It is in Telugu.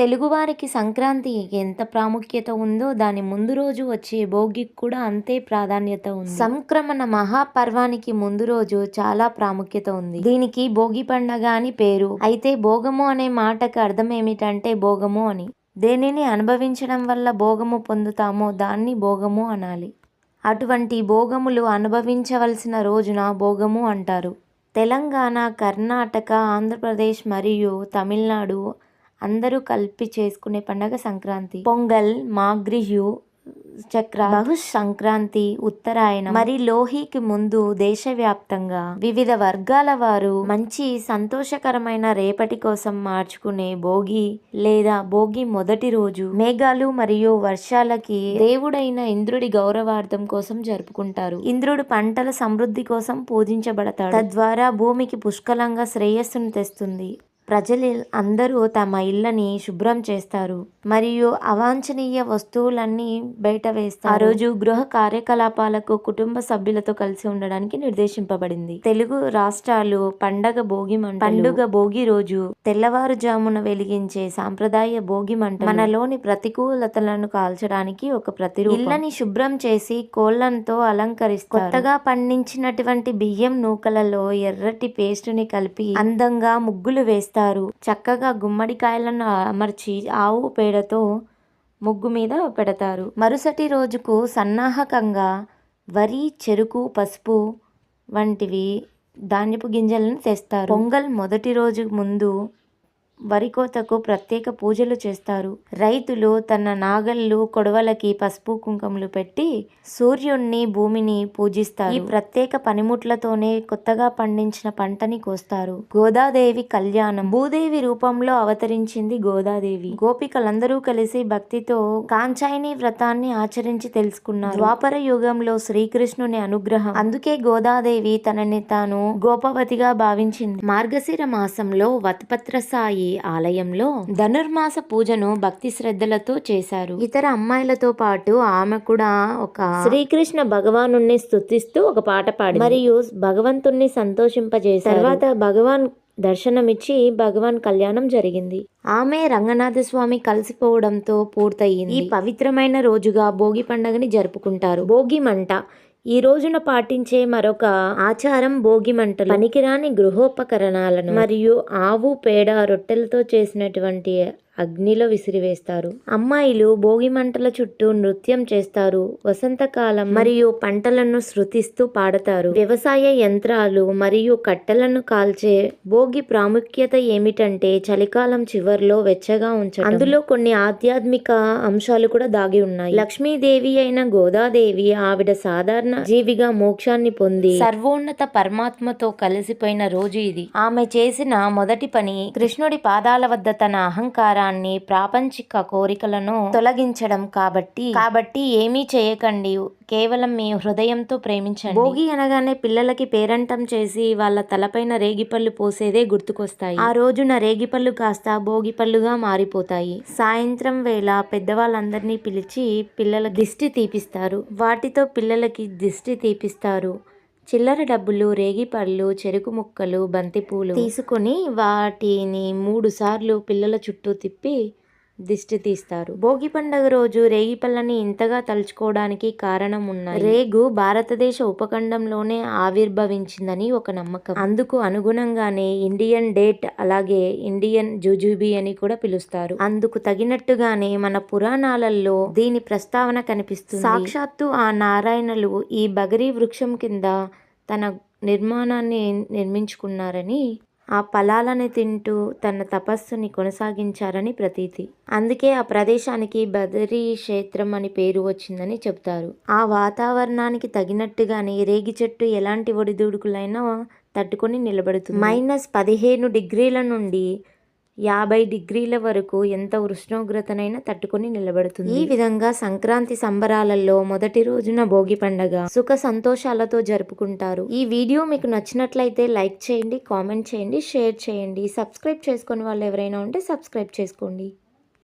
తెలుగువారికి సంక్రాంతి ఎంత ప్రాముఖ్యత ఉందో దాని ముందు రోజు వచ్చే భోగికి కూడా అంతే ప్రాధాన్యత ఉంది. సంక్రమణ మహాపర్వానికి ముందు రోజు చాలా ప్రాముఖ్యత ఉంది. దీనికి భోగి పండగ అని పేరు. అయితే భోగము అనే మాటకు అర్థం ఏమిటంటే భోగము అని. దేనిని అనుభవించడం వల్ల భోగము పొందుతామో దాన్ని భోగము అనాలి. అటువంటి భోగములు అనుభవించవలసిన రోజున భోగము అంటారు. తెలంగాణ కర్ణాటక ఆంధ్రప్రదేశ్ మరియు తమిళనాడు అందరూ కలిపి చేసుకునే పండగ సంక్రాంతి. పొంగల్ మాగ్రిహ్యు చక్ర బహు సంక్రాంతి ఉత్తరాయణం. మరి లోహికి ముందు దేశవ్యాప్తంగా వివిధ వర్గాల వారు మంచి సంతోషకరమైన రేపటి కోసం మార్చుకునే భోగి లేదా భోగి మొదటి రోజు మేఘాలు మరియు వర్షాలకి దేవుడైన ఇంద్రుడి గౌరవార్థం కోసం జరుపుకుంటారు. ఇంద్రుడు పంటల సమృద్ధి కోసం పూజించబడతాడు. తద్వారా భూమికి పుష్కలంగా శ్రేయస్సును తెస్తుంది. ప్రజలు అందరూ తమ ఇళ్ళని శుభ్రం చేస్తారు మరియు అవాంఛనీయ వస్తువులన్నీ బయట వేస్తారు. ఆ రోజు గృహ కార్యకలాపాలకు కుటుంబ సభ్యులతో కలిసి ఉండడానికి నిర్దేశింపబడింది. తెలుగు రాష్ట్రాలు పండగ భోగి మంట పండుగ భోగి రోజు తెల్లవారుజామున వెలిగించే సాంప్రదాయ భోగి మంట మనలోని ప్రతికూలతలను కాల్చడానికి ఒక ప్రతిరూపం. ఇళ్ళని శుభ్రం చేసి కోళ్ళంతో అలంకరిస్తారు. కొత్తగా పండించినటువంటి బియ్యం నూకలలో ఎర్రటి పేస్టుని కలిపి అందంగా ముగ్గులు వేస్తారు. చక్కగా గుమ్మడికాయలను అమర్చి ఆవు పేడతో ముగ్గు మీద పెడతారు. మరుసటి రోజుకు సన్నాహకంగా వరి చెరుకు పసుపు వంటివి ధాన్యపు గింజలను తెస్తారు. పొంగల్ మొదటి రోజు ముందు వరి కోతకు ప్రత్యేక పూజలు చేస్తారు. రైతులు తన నాగళ్ళు కొడవలకి పసుపు కుంకుమలు పెట్టి సూర్యుణ్ణి భూమిని పూజిస్తారు. ఈ ప్రత్యేక పనిముట్లతోనే కొత్తగా పండించిన పంటని కోస్తారు. గోదాదేవి కళ్యాణం. భూదేవి రూపంలో అవతరించింది గోదాదేవి. గోపికలందరూ కలిసి భక్తితో కాంచాయని వ్రతాన్ని ఆచరించి తెలుసుకున్నారు. ద్వాపర యుగంలో శ్రీకృష్ణుని అనుగ్రహం. అందుకే గోదాదేవి తనని తాను గోపవతిగా భావించింది. మార్గశిర మాసంలో వతపత్ర సాయి ఆలయంలో ధనుర్మాస పూజను భక్తి శ్రద్ధలతో చేశారు. ఇతర అమ్మాయిలతో పాటు ఆమె కూడా ఒక శ్రీకృష్ణ భగవాను స్తుతిస్తూ ఒక పాట పాడి మరియు భగవంతుణ్ణి సంతోషింపజేశారు. తర్వాత భగవాన్ దర్శనమిచ్చి భగవాన్ కళ్యాణం జరిగింది. ఆమె రంగనాథ స్వామి కలిసిపోవడంతో పూర్తయింది. ఈ పవిత్రమైన రోజుగా భోగి పండుగని జరుపుకుంటారు. భోగి మంట ఈ రోజున పాటించే మరొక ఆచారం భోగి మంటలు. పనికిరాని గృహోపకరణాలను మరియు ఆవు పేడ రొట్టెలతో చేసినటువంటి అగ్నిలో విసిరివేస్తారు. అమ్మాయిలు భోగి మంటల చుట్టూ నృత్యం చేస్తారు. వసంతకాలం మరియు పంటలను శృతిస్తూ పాడతారు. వ్యవసాయ యంత్రాలు మరియు కట్టెలను కాల్చే భోగి ప్రాముఖ్యత ఏమిటంటే చలికాలం చివర్లో వెచ్చగా ఉంచడం అందులో కొన్ని ఆధ్యాత్మిక అంశాలు కూడా దాగి ఉన్నాయి. లక్ష్మీదేవి అయిన గోదాదేవి ఆవిడ సాధారణ జీవిగా మోక్షాన్ని పొంది సర్వోన్నత పరమాత్మతో కలిసిపోయిన రోజు ఇది. ఆమె చేసిన మొదటి పని కృష్ణుడి పాదాల వద్ద తన అహంకారాన్ని ప్రాపంచిక కోరికలను తొలగించడం కాబట్టి. కాబట్టి ఏమీ చేయకండి. కేవలం మీ హృదయంతో ప్రేమించండి. భోగి అనగానే పిల్లలకి పేరంటం చేసి వాళ్ళ తలపైన రేగిపళ్ళు పోసేదే గుర్తుకొస్తాయి. ఆ రోజున రేగిపళ్ళు కాస్త భోగి పళ్ళుగా మారిపోతాయి. సాయంత్రం వేళ పెద్దవాళ్ళందరినీ పిలిచి పిల్లల దిష్టి తీపిస్తారు. వాటితో పిల్లలకి దిష్టి తీపిస్తారు. చిల్లర డబ్బులు రేగిపళ్ళు చెరుకు ముక్కలు బంతిపూలు తీసుకొని వాటిని మూడు సార్లు పిల్లల చుట్టూ తిప్పి దిష్టి తీస్తారు. భోగి పండగ రోజు రేగి పళ్ళని ఇంతగా తలుచుకోవడానికి కారణం ఉన్నాయి. రేగు భారతదేశ ఉపఖండంలోనే ఆవిర్భవించిందని ఒక నమ్మకం. అందుకు అనుగుణంగానే ఇండియన్ డేట్ అలాగే ఇండియన్ జుజుబీ అని కూడా పిలుస్తారు. అందుకు తగినట్టుగానే మన పురాణాలలో దీని ప్రస్తావన కనిపిస్తుంది. సాక్షాత్తు ఆ నారాయణలు ఈ బగరీ వృక్షం కింద తన నిర్మాణాన్ని నిర్మించుకున్నారని ఆ ఫలాలని తింటూ తన తపస్సుని కొనసాగించారని ప్రతీతి. అందుకే ఆ ప్రదేశానికి బదరీ క్షేత్రం అని పేరు వచ్చిందని చెప్తారు ఆ వాతావరణానికి తగినట్టుగానే రేగి చెట్టు ఎలాంటి ఒడిదుడుకులైనా తట్టుకొని నిలబడుతుంది. మైనస్ పదిహేను డిగ్రీల నుండి యాభై డిగ్రీల వరకు ఎంత ఉష్ణోగ్రతనైనా తట్టుకొని నిలబడుతుంది. ఈ విధంగా సంక్రాంతి సంబరాలలో మొదటి రోజున భోగి పండగ సుఖ సంతోషాలతో జరుపుకుంటారు. ఈ వీడియో మీకు నచ్చినట్లయితే లైక్ చేయండి కామెంట్ చేయండి షేర్ చేయండి. సబ్స్క్రైబ్ చేసుకుని వాళ్ళు ఎవరైనా ఉంటే సబ్స్క్రైబ్ చేసుకోండి.